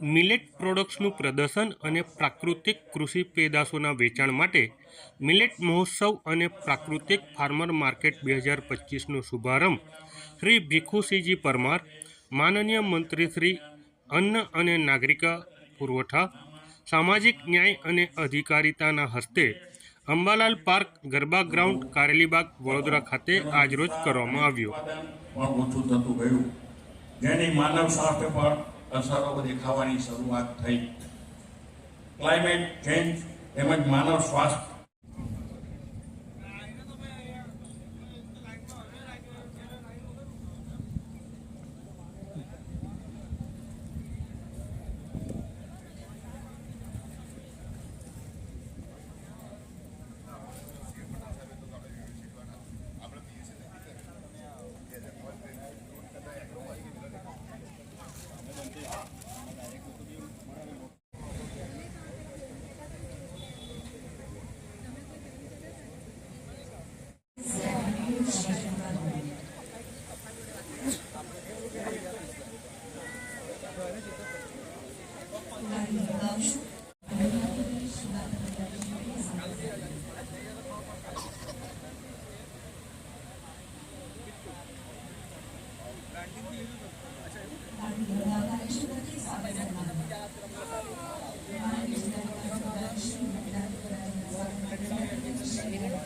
Millet પ્રોડક્ટ્સનું પ્રદર્શન અને પ્રાકૃતિક કૃષિ પેદાશોના વેચાણ માટે મિલેટ મહોત્સવ અને પ્રાકૃતિક ફાર્મર માર્કેટ બે હજાર પચીસનો શુભારંભ શ્રી ભીખુસિંહજી પરમાર, માનનીય મંત્રી શ્રી અન્ન અને નાગરિક પુરવઠા, સામાજિક ન્યાય અને અધિકારિતાના હસ્તે અંબાલાલ પાર્ક ગરબા ગ્રાઉન્ડ કારેલીબાગ વડોદરા ખાતે આજરોજ કરવામાં આવ્યો. જેની માનવ સાથે પર અસરો દેખાવાની શરૂઆત થઈ. ક્લાઇમેટ ચેન્જ તેમજ માનવ સ્વાસ્થ્ય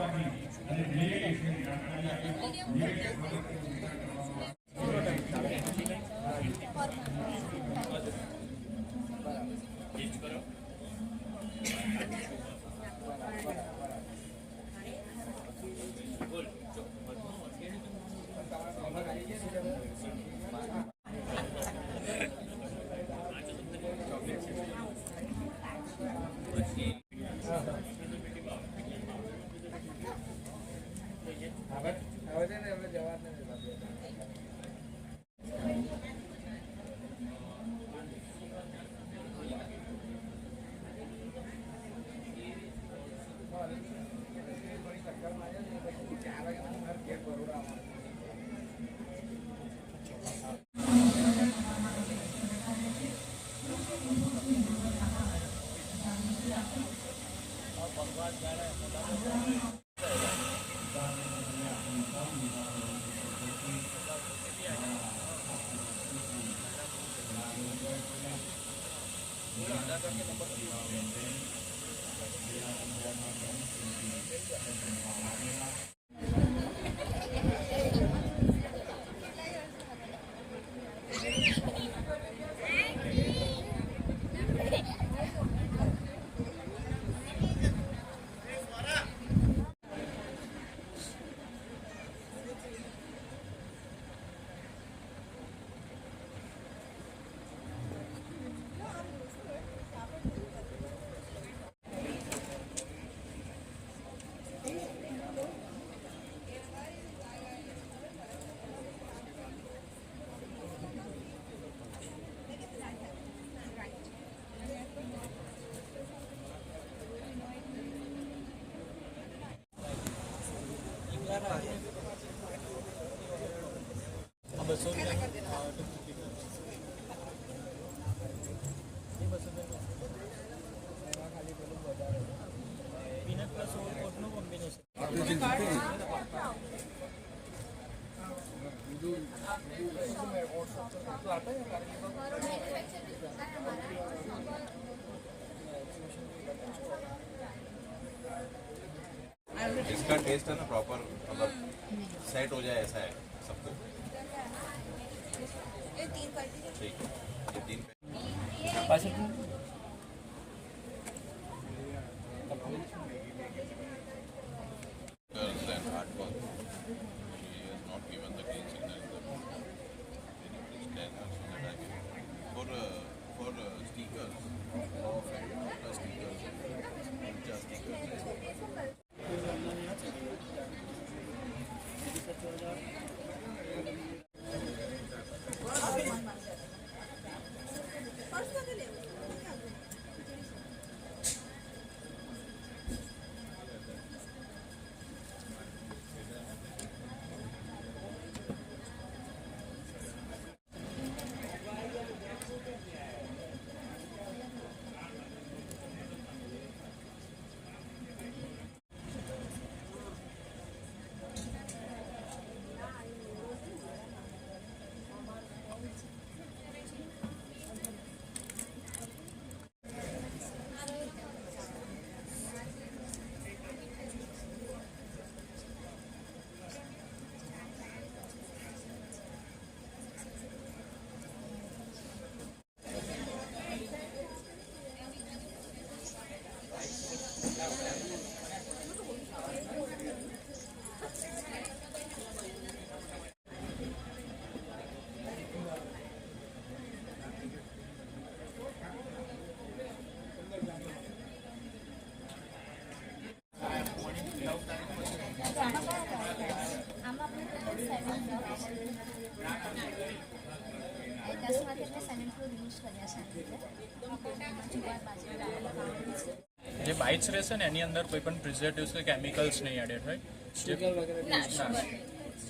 આપવાની અને ડેલિગેશનની જાણકારી આપી નિવેદક મદદ બોલ હવે જવા નથી Thank you. इसका टेस्ट है ना प्रॉपर मतलब सेट हो जाए ऐसा है सबको ठीक है ये तीन ફ્લોર યુઝ કર્યા છે જે બાઇટ્સ રહેશે ને એની અંદર કોઈ પણ પ્રિઝર્વેટિવ્સ કે કેમિકલ્સ નહીં એડેડ હોય.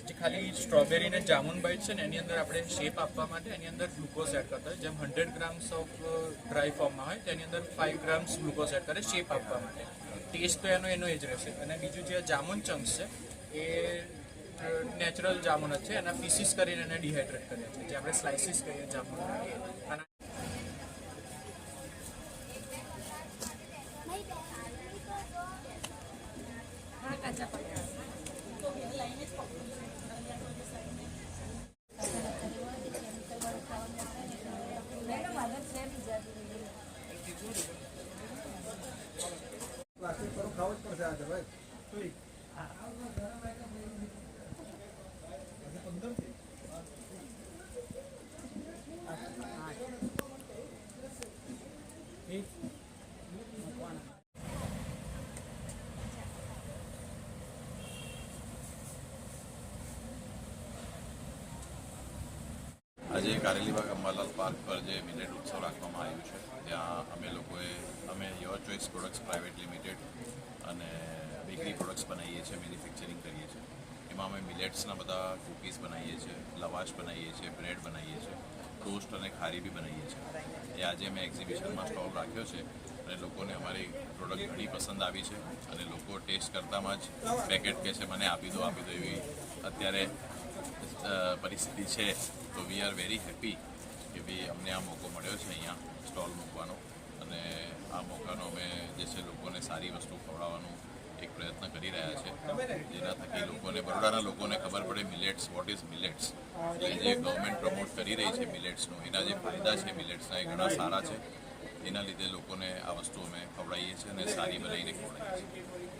જે ખાલી સ્ટ્રોબેરી ને જામુન બાઇટ છે ને એની અંદર આપણે શેપ આપવા માટે એની અંદર ગ્લુકોઝ એડ કરતા હોય. જેમ હંડ્રેડ ગ્રામ્સ ઓફ ડ્રાય ફોર્મમાં હોય તેની અંદર ફાઇવ ગ્રામ્સ ગ્લુકોઝ એડ કરે શેપ આપવા માટે. ટેસ્ટ તો એનો એનો એ જ રહેશે. અને બીજું જે જામુન ચંક્સ છે એ નેચરલ જામુન જ છે. એના પીસીસ કરીને એને ડિહાઇડ્રેટ કરીએ છે જે આપણે સ્લાઇસીસ કહીએ જામુન. અને આજે કારેલીબાગ અંબાલાલ પાર્ક પર જે મિલેટ ઉત્સવ રાખવામાં આવ્યું છે, ત્યાં અમે લોકોએ, અમે your choice products private limited અને બેકરી પ્રોડક્ટ્સ બનાવીએ છીએ, મેન્યુફેક્ચરિંગ કરીએ છીએ. એમાં અમે મિલેટ્સના બધા કૂકીઝ બનાવીએ છીએ, લવાશ બનાવીએ છીએ, બ્રેડ બનાવીએ છીએ, ટોસ્ટ અને ખારી બી બનાવીએ છીએ. એ આજે અમે એક્ઝિબિશનમાં સ્ટોલ રાખ્યો છે અને લોકોને અમારી પ્રોડક્ટ ઘણી પસંદ આવી છે અને લોકો ટેસ્ટ કરતામાં જ પેકેટ કહે છે, મને આપી દો આપી દો એવી અત્યારે પરિસ્થિતિ છે. તો વી આર વેરી હેપી કે ભાઈ અમને આ મોકો મળ્યો છે અહીંયા સ્ટોલ મૂકવાનો. અને આ મોકાનો અમે જે છે, લોકોને સારી વસ્તુ ખવડાવવાનું એક પ્રયત્ન કરી રહ્યા છે. જેના થકી લોકોને, બરોડાના લોકોને ખબર પડે મિલેટ્સ વોટ ઇઝ મિલેટ્સ એટલે જે ગવર્મેન્ટ પ્રમોટ કરી રહી છે મિલેટ્સનો એના જે ફાયદા છે મિલેટ્સના એ ઘણા સારા છે. એના લીધે લોકોને આ વસ્તુ અમે ખવડાવીએ છીએ અને સારી બનાવીને ખવડાવીએ છીએ.